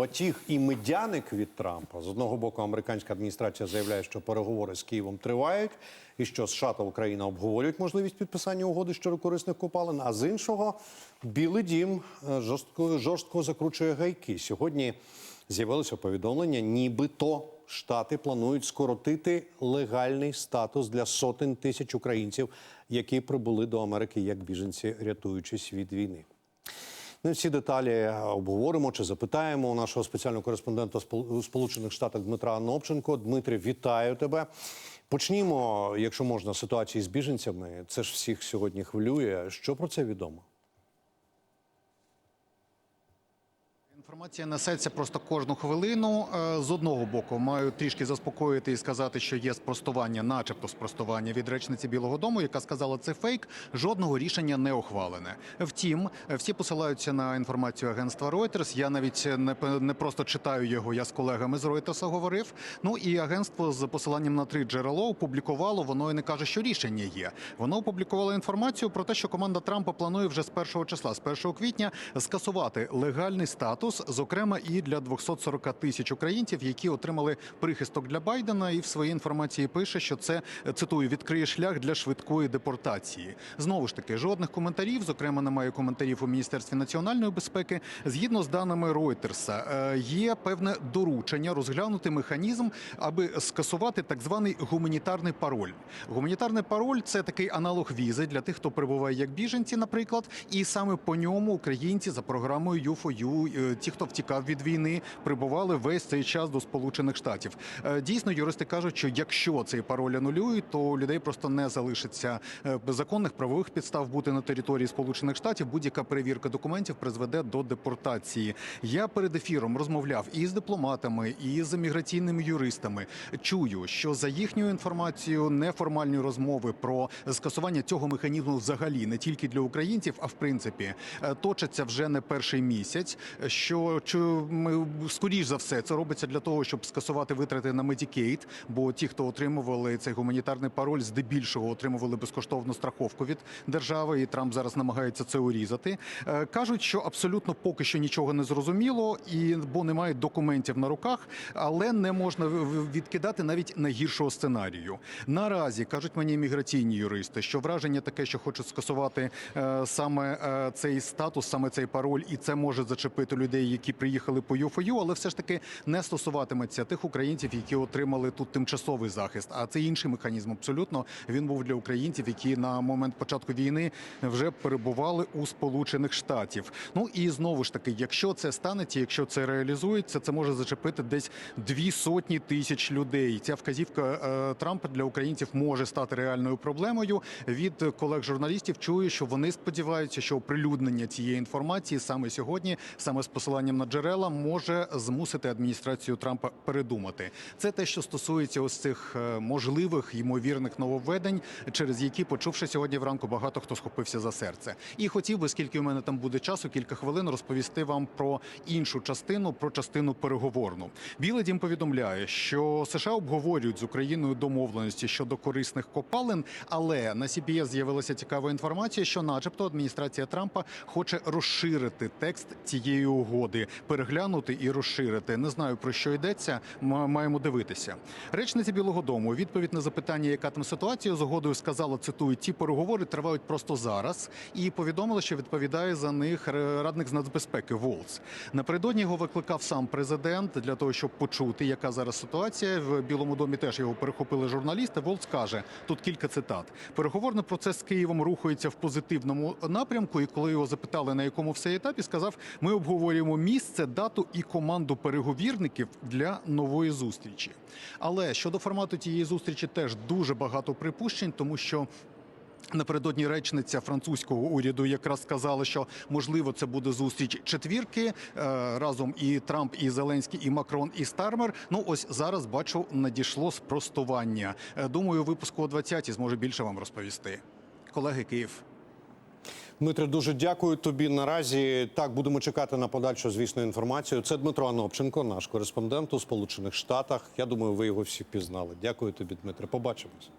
батіг і медяник від Трампа. З одного боку, американська адміністрація заявляє, що переговори з Києвом тривають, і що США та Україна обговорюють можливість підписання угоди щодо корисних копалин. А з іншого, Білий Дім е, жорстко, жорстко закручує гайки. Сьогодні з'явилося повідомлення, нібито Штати планують скоротити легальний статус для сотень тисяч українців, які прибули до Америки як біженці, рятуючись від війни. Ми всі деталі обговоримо чи запитаємо у нашого спеціального кореспондента Сполучених Штатах Дмитра Анопченко. Дмитре, вітаю тебе. Почнімо, якщо можна, ситуації з біженцями. Це ж всіх сьогодні хвилює. Що про це відомо? Інформація несеться просто кожну хвилину. Е, З одного боку, маю трішки заспокоїти і сказати, що є спростування, начебто спростування від речниці Білого Дому, яка сказала, це фейк. Жодного рішення не ухвалене. Втім, всі посилаються на інформацію агентства Reuters. Я навіть не не просто читаю його. Я з колегами з Reuters говорив. Ну і агентство з посиланням на три джерело опублікувало. Воно і не каже, що рішення є. Воно опублікувало інформацію про те, що команда Трампа планує вже з 1 числа, з 1 квітня, скасувати легальний статус, зокрема і для 240 тисяч українців, які отримали прихисток для Байдена, і в своїй інформації пише, що це цитую відкриє шлях для швидкої депортації. Знову ж таки, жодних коментарів, зокрема, немає коментарів у міністерстві національної безпеки. Згідно з даними Ройтерса, є певне доручення розглянути механізм, аби скасувати так званий гуманітарний пароль. Гуманітарний пароль це такий аналог візи для тих, хто перебуває як біженці, наприклад, і саме по ньому українці за програмою U4U, е, ті, хто втікав від війни, прибували весь цей час до Сполучених Штатів. Е, Дійсно, юристи кажуть, що якщо цей пароль анулюють, то у людей просто не залишиться е, законних правових підстав бути на території Сполучених Штатів. Будь-яка перевірка документів призведе до депортації. Я перед ефіром розмовляв і з дипломатами, і з міграційними юристами. Чую, що за їхньою інформацією неформальні розмови про скасування цього механізму взагалі не тільки для українців, а в принципі е, точаться вже не перший місяць. Що чи ми скоріш за все це робиться для того, щоб скасувати витрати на Medicaid, бо ті, хто отримували цей гуманітарний пароль, здебільшого отримували безкоштовну страховку від держави, і Трамп зараз намагається це урізати. Е, Кажуть, що абсолютно поки що нічого не зрозуміло, і бо немає документів на руках, але не можна відкидати навіть найгіршого сценарію. Наразі кажуть мені міграційні юристи, що враження таке, що хочуть скасувати е, саме е, цей статус, саме цей пароль, і це може зачепити людей, які приїхали по ЮФОЮ, але все ж таки не стосуватиметься тих українців, які отримали тут тимчасовий захист. А це інший механізм. Абсолютно він був для українців, які на момент початку війни вже перебували у Сполучених Штатів. Ну і знову ж таки, якщо це станеться, якщо це реалізується, це може зачепити десь дві сотні тисяч людей. Ця вказівка е, Трампа для українців може стати реальною проблемою. Від колег журналістів чую, що вони сподіваються, що оприлюднення цієї інформації саме сьогодні, саме з посиланням на джерела, може змусити адміністрацію Трампа передумати. Це те, що стосується ось цих е, можливих ймовірних нововведень, через які, почувши сьогодні вранку, багато хто схопився за серце. І хотів би, скільки у мене там буде часу, кілька хвилин розповісти вам про іншу частину, про частину переговорну. Білий дім повідомляє, що США обговорюють з Україною домовленості щодо корисних копалин, але на CBS з'явилася цікава інформація, що, начебто, адміністрація Трампа хоче розширити текст цієї угоди, переглянути і розширити. Не знаю про що йдеться. Маємо дивитися. Речниця Білого Дому відповідь на запитання, яка там ситуація з угодою, сказала: цитую, ті переговори тривають просто зараз, і повідомила, що відповідає за них радник з нацбезпеки Волц. Напередодні його викликав сам президент для того, щоб почути, яка зараз ситуація. В Білому домі теж його перехопили журналісти. Волц каже тут кілька цитат. Переговорний процес з Києвом рухається в позитивному напрямку. І коли його запитали, на якому все етапі, сказав: ми обговорюємо місце, дату і команду переговірників для нової зустрічі. Але щодо формату тієї зустрічі, теж дуже багато припущень, тому що. Напередодні речниця французького уряду якраз сказала, що можливо це буде зустріч четвірки е, разом і Трамп, і Зеленський, і Макрон, і Стармер. Ну ось зараз бачу, надійшло спростування. Е, Думаю, випуску о 20-й зможе більше вам розповісти. Колеги Київ. Дмитре, дуже дякую тобі. Наразі так будемо чекати на подальшу, звісно, інформацію. Це Дмитро Анопченко, наш кореспондент у Сполучених Штатах. Я думаю, ви його всі пізнали. Дякую тобі, Дмитре. Побачимось.